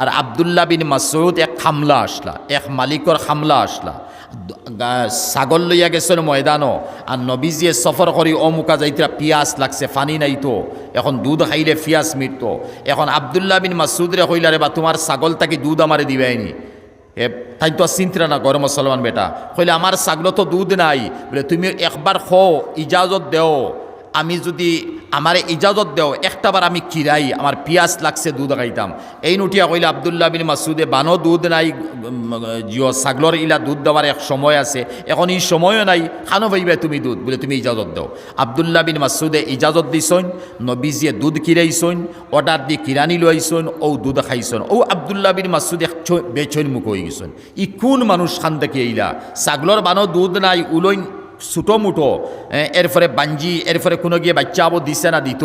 আর আবদুল্লাহ বিন মাসুদ এক খামলা আসলা, এক মালিকর খামলা আসলা। ছাগল লইয়া গেছিল ময়দানও, আর নবীজিয়ে সফর করি অমুকা যাইতরা পিয়াস লাগছে ফানি নাই তো। এখন দুধ খাইলে পিয়াস মিটত। এখন আবদুল্লাহ বিন মাসুদরে কইলা, রে বা, তোমার ছাগল তাকে দুধ আমারে দিবাইনি এ, তাই তো চিন্তা না গরম মুসলমান বেটা। কইলে, আমার ছাগল তো দুধ নাই। বলে, তুমি একবার খো, ইজাজত দেও। আমি যদি আমার ইজাজত দেও একটাবার আমি কিরাই, আমার পিয়াস লাগছে, দুধ খাইতাম। এই নুটিয়া কইলে আবদুল্লাহ বিন মাসুদে, বানো দুধ নাই, জিও ছাগলর ইলা দুধ দেওয়ার এক সময় আছে, এখন এই সময়ও নাই, খানো ভাইবে তুমি দুধ, বলে তুমি ইজাজত দাও। আবদুল্লাহ বিন মাসুদে ইজাজত দিছইন নবীজিয়ে দুধ কিরাইছইন অর্ডার দি কিরানি লইছইন ও দুধ খাইছইন ও আবদুল্লাহ বিন মাসুদ এক বেছইন মুখ হয়ে গেছইন ই কোন মানুষ খান দেখি এইলা? ছাগলর বানো দুধ নাই, উলইন ছোটো মুটো। এরপরে বাঞ্জি এরপরে কোনো গিয়ে বাচ্চা দিছে না দিত।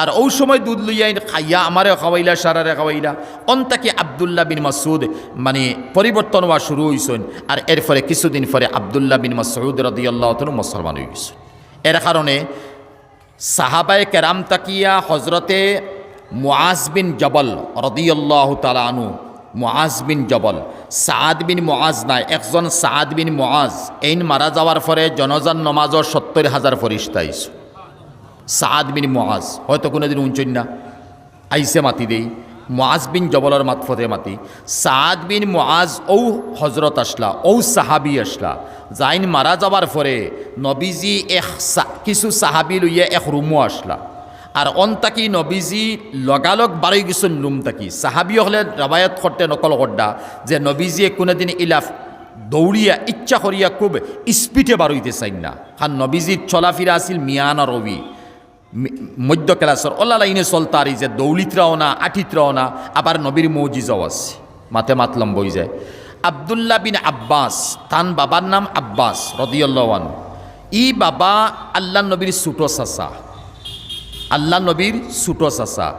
আর ওই সময় দুধ লইয়া খাইয়া আমারে খাওয়াইলা সারারে খাওয়াইলা অন্তাকে আবদুল্লাহ বিন মাসুদ মানে পরিবর্তন হওয়া শুরু হয়েছেন আর এরপরে কিছুদিন পরে আবদুল্লাহ বিন মাসুদ রদিয়াল্লাহ মুসলমান হয়ে গেছেন। এর কারণে সাহাবায় কেরাম তাকিয়া হজরতে মুআজ বিন জবল রদিয়াল্লাহ তালানু মুআজ বিন জবল। সাদ বিন মুআজ নাই, একজন সাদ বিন মুআজ। এইন মারা যাওয়ার পরে জনজান নমাজর সত্তর হাজার ফরিস্তা আইস। সাদ বিন মুআজ, হয়তো কোনোদিন উঞ্চন না। আইসে মাতি দেই। মুআজ বিন জবলর মাতফতে মাতি। সাদ বিন মুআজ ঔ হজরত আসলা, ঔ সাহাবি আসলা। যাইন মারা যাওয়ার পরে নবীজি এক কিছু সাহাবি লইয়া এক রুমও আসলা। আর অন তাকি নবীজি লগালগ বারই রুম তাকি। সাহাবি হলে রাবায়ত করতে নকল করডা যে নবীজিয়ে কোনোদিন ইলাফ দৌড়িয়া ইচ্ছা করিয়া খুব স্পিডে বারইতে চাই না। কারণ নবীজির চলাফিরা আছিল মিয়ানা রবি মধ্য ক্লাসর ওলা লাইনে চলতারি যে দৌলিতরাও না আঠিতরাও না আবার নবীর মৌজিজাও আছে। মাতে মাতলম বই যায়। আবদুল্লাহ বিন আব্বাস তান বাবার নাম আব্বাস রদিয়াল্লাহান ই বাবা আল্লাহ নবীর সুটো চাচা। আল্লাহ নবীর চাচা।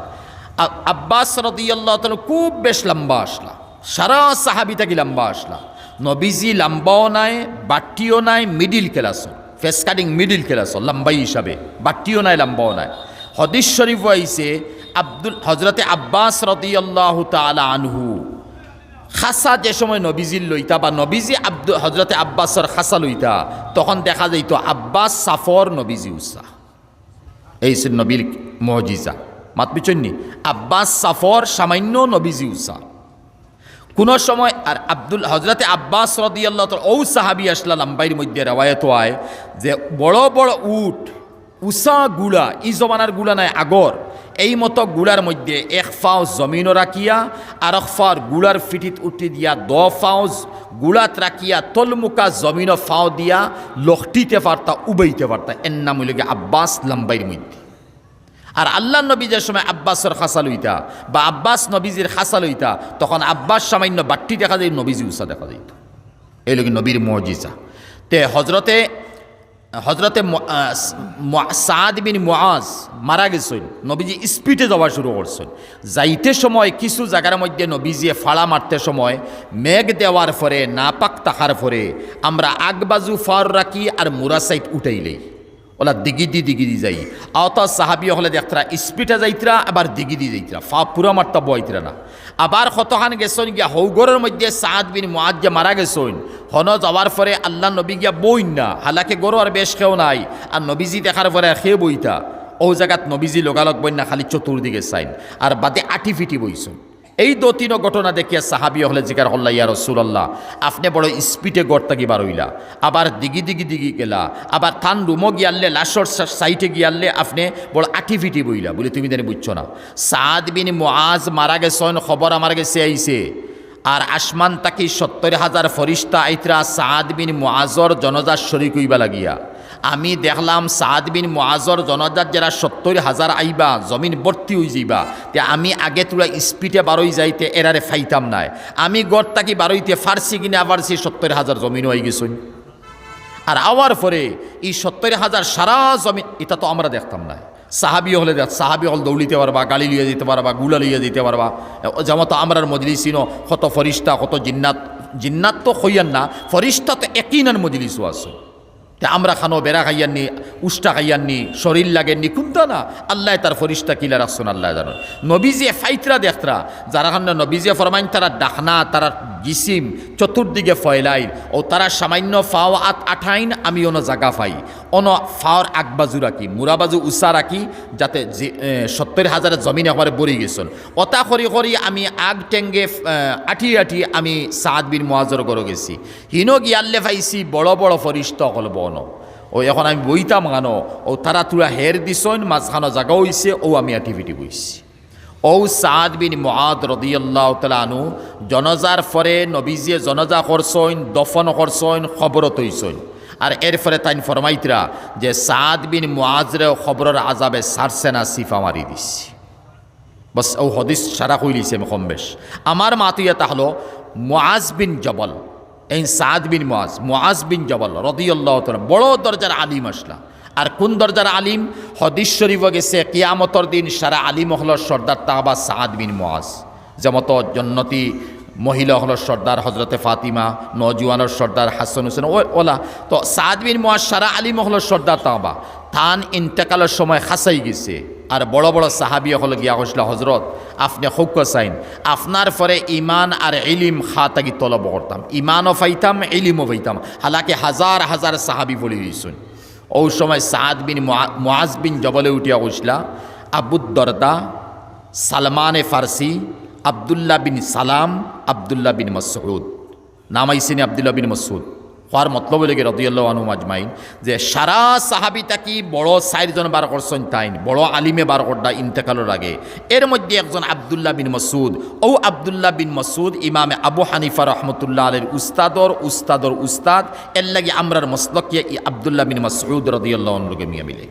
আ- আব্বাস রদিয়াল্লাহ তাআলা খুব বেশ লম্বা আসলা। সারা সাহাবি থাকি লম্বা আসলা। নবীজি লম্বাও নাই, বাট্টিও নাই middle class face cutting middle class লম্বাই হিসাবে। বাট্টিও নাই, লম্বাও নাই। হদিস শরীফ আইছে, আব্দুল হজরতে আব্বাস রদিয়াল্লাহ তালা আনহু। খাসা যে সময় নবীজির লইতা বা নবীজি আব্দু হজরতে আব্বাসর খাসা লইতা, তখন দেখা যাইত আব্বাস সাফর নবীজি উসা এই সে নবীর মহজিজা মাত বিচন্নি আব্বাস সাফর সামান্য নবীজি উসা কোন সময় আর আব্দুল হজরতে আব্বাস রদিয়াল্লাহ তোর ঔ সাহাবি আসলা লাম্বাইর মধ্যে রেওয়ায়ত হয় যে বড় বড় উট, উষা গুড়া ই জমানার গুড়া নাই, আগর। এই মতো গুড়ার মধ্যে এক ফাও জমিনও রাখিয়া আর এক ফাওর গুড়ার ফিটিত উঠি দিয়া দ ফাও গুড়াত রাখিয়া তলমুকা জমিনও ফাও দিয়া লখটিতে পারতা, উবাইতে পারতা। এর নাম হইল আব্বাস লাম্বাইর মধ্যে। আর আল্লাহ নবী যে সময় আব্বাসের খাসা লইতা বা আব্বাস নবীজির খাসা লইতা তখন আব্বাস সামান্য বাট্টি দেখা যায়, নবীজি উষা দেখা যাইত। এই লোক নবীর মজিজা তে হজরতে হজরতে সাদ বিন মাজ মারা গেছেন। নবীজি স্পিডে যাওয়া শুরু করছেন। যাইতে সময় কিছু জায়গার মধ্যে নবীজিয়ে ফাড়া মারতে সময় মেঘ দেওয়ার ফরে নাপাক তাহার ফরে আমরা আগবাজু ফার রাখি আর মুরাসাইট উঠাইলেই। ওলা দিগিদি দিগিদি যাই। আওতা সাহাবি হলে দেখতরা, স্পিডে যাইতরা, আবার দিগিদি যাইতরা। ফা পুরা মারতা বইতরা না। আবার কতখান গেছন গিয়া, হৌগরের মধ্যে সাদ বিন মুআজ যে মারা গেছন হন যাওয়ার পরে আল্লাহ নবী গিয়া বইন না। হালাকে গরু আর বেশ খেও নাই, আর নবীজি দেখার পরে খে বইতা। ও জায়গাত নবীজি লগালগ বইন না, খালি চতুর্দিকে চাইন। আর বাদে আটি ফিটি বইছন এই দো তিন ঘটনা দেখিয়া সাহাবি হলে জিকার হল্লা, ইয়া রসুল্লাহ আপনি বড় স্পিডে গড় তাকি বারইলা আবার দিগি দিগি দিগি গেলা, আবার থান রুমো গিয়ালে লাশর সাইটে গিয়ালে আপনি বড় আঠি ফিটি বইলা, বলে তুমি জানি বুঝছ না। সাদ বিন মুআজ মারা গেছন, খবর আমার গেছে আইছে। আর আসমান তাকি সত্তর হাজার ফরিস্তা আইতরা সাদ বিন মুআজর জনজার শরিক হইবা লাগিয়া। আমি দেখলাম সাদ বিন জনজাত যারা সত্তর হাজার আইবা, জমিন ভর্তি হয়ে যাইবা, তে আমি আগে তোরা স্পিডে বারোই যাইতে এরারে ফাইতাম নাই। আমি গড় তাকি বারোইতে ফার্সি কিনে আবার সেই সত্তর হাজার জমিন হয়ে গেছুন আর আওয়ার পরে এই সত্তর হাজার সারা জমিন, এটা তো আমরা দেখতাম না সাহাবি হলে দেখ, সাহাবি হল দৌড়িতে পারবা গাড়ি লিয়ে যেতে পারবা, গুলা লিয়ে যেতে পারবা। যেমন তো আমরার মজলিসিনো কত ফরিস্তা, কত জিন্নাত জিন্নাত তো হইয়ান না, ফরিস্তা তো একই নান মজলিসও আছে। আমরা খানো, বেড়া খাইয়াননি উষ্টা খাইয়াননি শরীর লাগেননি কোনটা না। আল্লাহ তার ফরিস্তা কিলা রাখছেন, আল্লাহ জানো। নবীজিয়ে ফাইতরা দেখতরা, যারা খান নবীজিয়ে ফরমাইন, তারা ডাকনা, তারা জিসিম চতুর্দিকে ফয়লাই ও তারা সামান্য ফাও আত আঠাইন আমি অন জাগা পাই অন ফাওয়ার আগবাজু রাখি, মুরাবাজু উষা রাখি, যাতে সত্তর হাজারের জমিন একবারে বরি গেছন। অতা করি করি আমি আগ টেঙ্গে আঠি আঠি আমি সাদ বিন মহাজর করে গেছি। হিনো গিয়াল্লে পাইছি বড় বড় ফরিস্ত অকল বন। ও এখন আমি বইতাম গানো, ও তারা তুরা হের দিছন মাঝখানো জাগা হইছে, ও আমি আঠি পিটি বইছি। ও সাদ বিন মহাদ রদিয়াল্লাহ তালানু জনজার ফরে নবীজিয়ে জনজা করছইন দফন করছইন খবর তৈছইন আর এর ফলে তাইন ফরমাইতরা যে সাদ বিন মুআজরে খবরের আজাবে সারছে না, সিফা মারি দিছি। বস, ও হদিস সারা কই লিছে কম বেশ। আমার মাতুয়া তাহলো মুআজ বিন জবল, এই সাদ বিন মুআজ মুআজ বিন জবল রদিয়াল্লাহ তাআলা, বড় দরজার আলিম আসলা। আর কোন দরজার আলিম? হদিস শরীফ গেছে, কিয়ামতর দিন সারা আলিম হল সর্দার তাহবা সাদ বিন মুআজ। যেমত জন্নতি মহিলা হল সর্দার হজরতে ফাতিমা নজওয়ানের সর্দার হাসান হোসেন ওলা। তো সাদ বিন মুআজ সারা আলিম হল সর্দার তাহবা থান ইন্তেকালের সময় খাসাই গেছে, আর বড় বড় সাহাবি হল গিয়া হসলা হজরত আপনি হক চাইন আপনার পরে ইমান আর ইলিম খাতাগি তলব করতাম। ইমানও পাইতাম, ইলিমও পাইতাম। হালাকি হাজার হাজার সাহাবি বলে দিয়েছেন ও সময় সাদ বিন মোয়াজ বিন জবলে উঠিয়া উঠলা আবুদ্দরদা সালমানে ফার্সি, আবদুল্লাহ বিন সালাম, আবদুল্লাহ বিন মসউদ। নাম আইসিনি আবদুল্লাহ বিন মসউদ। হওয়ার মতলব লেগে রদিয়াল্লাহ আনু মাজমাইন যে সারা সাহাবি তাকি বড় চারজন বার করছেন তাইন বড় আলিমে বার করডা ইন্তেকালের আগে। এর মধ্যে একজন আবদুল্লাহ বিন মসুদ ও আবদুল্লাহ বিন মসুদ ইমামে আবু হানিফা রহমতুল্লাহ আলের উস্তাদর উস্তাদর উস্তাদ। এর লাগে আমরার মসলকিয়া আবদুল্লাহ বিন মসুদ রদিয়াল্লাহ অনুকে মিয়া মিলে